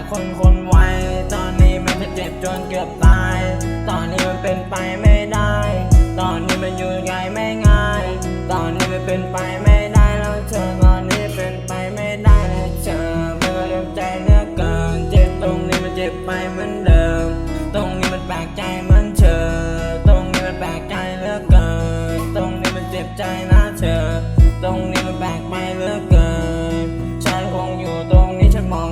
ากคนคนไวตอนนี้มันเจ็บจนเกือบตาย ตอนนี้มันเป็นไปไม่ได้ ตอนนี้มันอยู่ไงไม่ง่าย ตอนนี้มันเป็นไปไม่ได้แล้วเธอตอนนี้เป็นไปไม่ได้แล้เธอมื่อเริ่มใจเนื้อเกิน เจ็บตรงนี้มันเจ็บไปเหมือนเดิม ตรงนี้มันแปลกใจเหมือนเธอ ตรงนี้มันแปลกใจเหลือเกิน ตรงนี้มันเจ็บใจนะเธอ ตรงนี้มันแปลกไปเหลือเกิน ฉันคงอยู่ตรงนี้ฉันมอง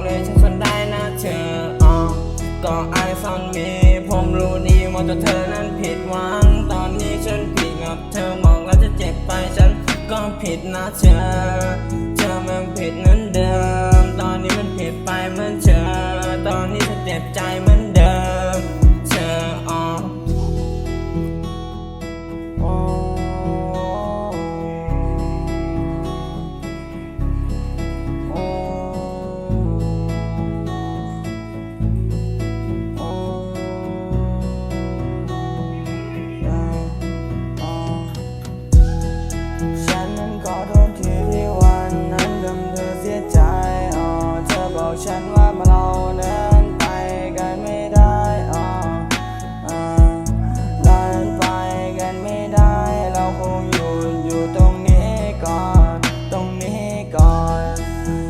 ผิดนะเธอเธอมันผิดนั้นเดิม ฉันว่ามาเรานั้นไปกันไม่ได้อ๋ออ่าเรานั้นไปกันไม่ได้ เราคงอยู่อยู่ตรงนี้ก่อน ตรงนี้ก่อน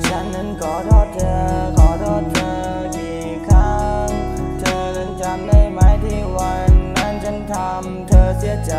ฉันนั้นขอโทษเธอ ขอโทษเธอกี่ครั้ง เธอนั้นจำได้ไหมที่วันนั้นฉันทำเธอเสียใจ